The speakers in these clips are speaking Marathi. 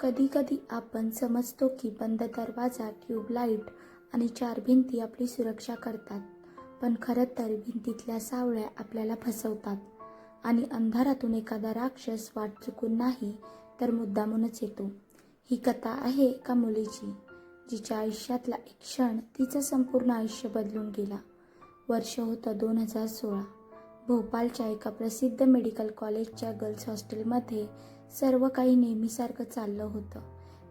कधीकधी आपण समजतो की बंद दरवाजा ट्यूबलाईट आणि चार भिंती आपली सुरक्षा करतात. पण खरं तर भिंतीतल्या सावळ्या आपल्याला फसवतात. आणि अंधारातून एखादा राक्षस वाट चुकून नाही तर मुद्दामूनच येतो. ही कथा आहे एका मुलीची जिच्या आयुष्यातला एक क्षण तिचं संपूर्ण आयुष्य बदलून गेला. वर्ष होतं दोन हजार सोळा. भोपाळच्या एका प्रसिद्ध मेडिकल कॉलेजच्या गर्ल्स हॉस्टेलमध्ये सर्व काही नेहमीसारखं चाललं होतं.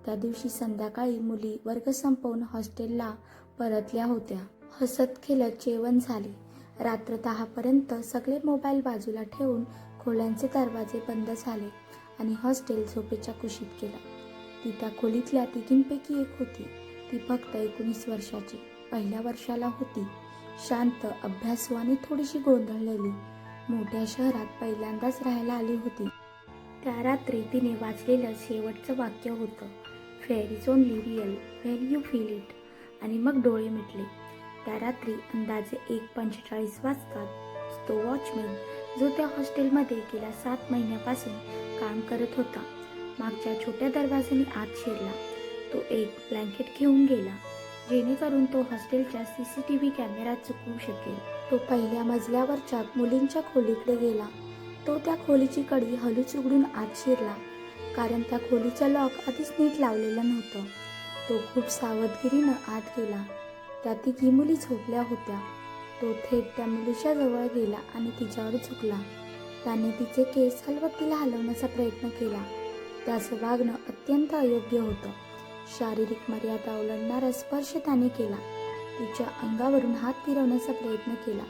त्या दिवशी संध्याकाळी मुली वर्ग संपवून हॉस्टेलला परतल्या होत्या. हसत खेळत जेवण झाले. रात्र दहापर्यंत सगळे मोबाईल बाजूला ठेवून खोल्यांचे दरवाजे बंद झाले आणि हॉस्टेल झोपेच्या कुशीत गेला. ती त्या खोलीतल्या तिघींपैकी एक होती. ती फक्त एकोणीस वर्षाची. पहिल्या वर्षाला होती. शांत अभ्यासू आणि थोडीशी गोंधळलेली. मोठ्या शहरात पहिल्यांदाच राहायला आली होती. त्या रात्री तिने वाचलेलं शेवटचं वाक्य होतं fair is only real when you feel it आणि मग डोळे मिटले. त्या रात्री अंदाजे एक पंचेचाळीस वाजतात तो वॉचमॅन जो त्या हॉस्टेलमध्ये गेल्या सात महिन्यापासून काम करत होता मागच्या छोट्या दरवाजाने आत शिरला. तो एक ब्लँकेट घेऊन गेला जेणेकरून तो हॉस्टेलच्या सी सी टी व्ही कॅमेऱ्यात चुकवू शकेल. तो पहिल्या मजल्यावरच्या मुलींच्या खोलीकडे गेला. तो त्या खोलीची कडी हलूच उघडून आत शिरला. कारण त्या खोलीचं लॉक आधीच नीट लावलेलं नव्हतं. तो खूप सावधगिरीनं आत गेला. त्या तिघी मुली झोपल्या होत्या. तो थेट त्या मुलीच्या जवळ गेला आणि तिच्यावर झुकला. त्याने तिचे केस हलवत तिला हलवण्याचा प्रयत्न केला. त्याचं वागणं अत्यंत अयोग्य होतं. शारीरिक मर्यादा ओलांडणारा स्पर्श त्याने केला. तिच्या अंगावरून हात फिरवण्याचा प्रयत्न केला.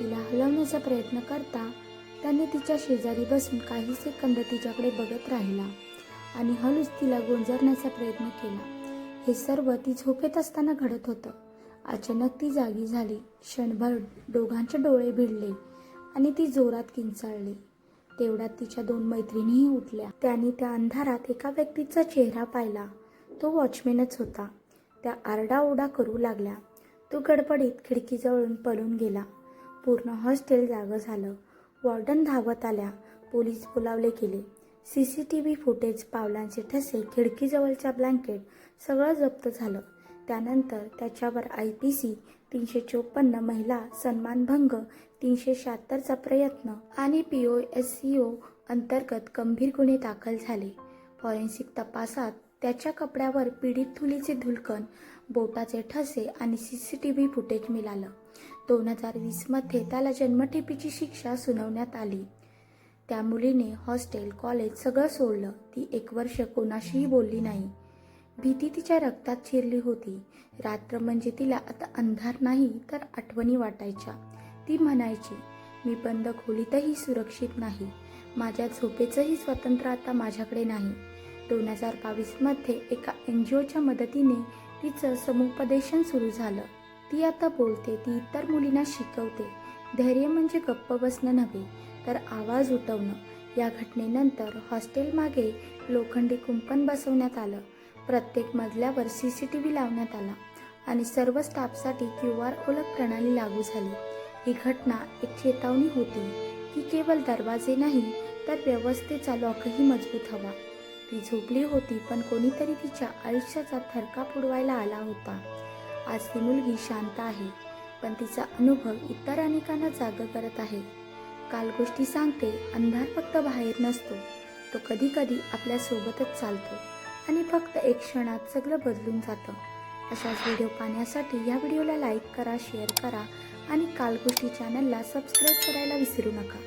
तिला हलवण्याचा प्रयत्न करता त्याने तिच्या शेजारी बसून काही सेकंद तिच्याकडे बघत राहिला आणि हळूच तिला गोंजरण्याचा प्रयत्न केला. हे सर्व ती झोपेत असताना घडत होतं. अचानक ती जागी झाली. क्षणभर दोघांचे डोळे भिडले आणि ती जोरात किंचाळली. तेवढ्यात तिच्या दोन मैत्रिणीही उठल्या. त्यांनी त्या अंधारात एका व्यक्तीचा चेहरा पाहिला. तो वॉचमॅनच होता. त्या आरडाओरडा करू लागल्या. तो गडबडीत खिडकीजवळून पळून गेला. पूर्ण हॉस्टेल जागं झालं. वॉर्डन धावत आल्या. पोलीस बोलावले गेले. C C T V footage पावलांचे ठसे खिडकीजवळच्या ब्लँकेट सगळं जप्त झालं. त्यानंतर त्याच्यावर आय पी सी तीनशे चोपन्न महिला सन्मानभंग तीनशे शहात्तरचा प्रयत्न आणि P O S C O अंतर्गत गंभीर गुन्हे दाखल झाले. फॉरेन्सिक तपासात त्याच्या कपड्यावर पीडित धुलीचे धुलकण बोटाचे ठसे आणि C C T V footage मिळालं. दोन हजार वीसमध्ये त्याला जन्मठेपीची शिक्षा सुनावण्यात आली. त्या मुलीने हॉस्टेल कॉलेज सगळं सोडलं. ती एक वर्ष कोणाशीही बोलली नाही. भीती तिच्या रक्तात शिरली होती. रात्र म्हणजे तिला आता अंधार नाही तर आठवणी वाटायच्या. ती म्हणायची मी बंद खोलीतही सुरक्षित नाही. माझ्या झोपेचंही स्वातंत्र्य आता माझ्याकडे नाही. दोन हजार बावीसमध्ये एका एन जी ओच्या मदतीने तिचं समुपदेशन सुरू झालं. ती आता बोलते ती इतर मुलींना शिकवते. धैर्य म्हणजे गप्प बसणं नव्हे तर आवाज उठवणं. या घटनेनंतर हॉस्टेलमागे लोखंडी कुंपण बसवण्यात आलं. प्रत्येक मजल्यावर सी सी टी व्ही लावण्यात आला आणि सर्व स्टाफसाठी क्यू आर ओळख प्रणाली लागू झाली. ही घटना एक चेतावणी होती की केवळ दरवाजे नाही तर व्यवस्थेचा लॉकही मजबूत हवा. ती झोपली होती पण कोणीतरी तिच्या आयुष्याचा थरका पुडवायला आला होता. आज ती मुलगी शांत आहे पण तिचा अनुभव इतर अनेकांना जाग करत आहे. काल गोष्टी सांगते अंधार फक्त बाहेर नसतो. तो कधी कधी आपल्या सोबतच चालतो आणि फक्त एक क्षणात सगळं बदलून जातं. अशाच व्हिडिओ पाहण्यासाठी या व्हिडिओला लाईक करा शेअर करा आणि काल गोष्टी चॅनलला सबस्क्राईब करायला विसरू नका.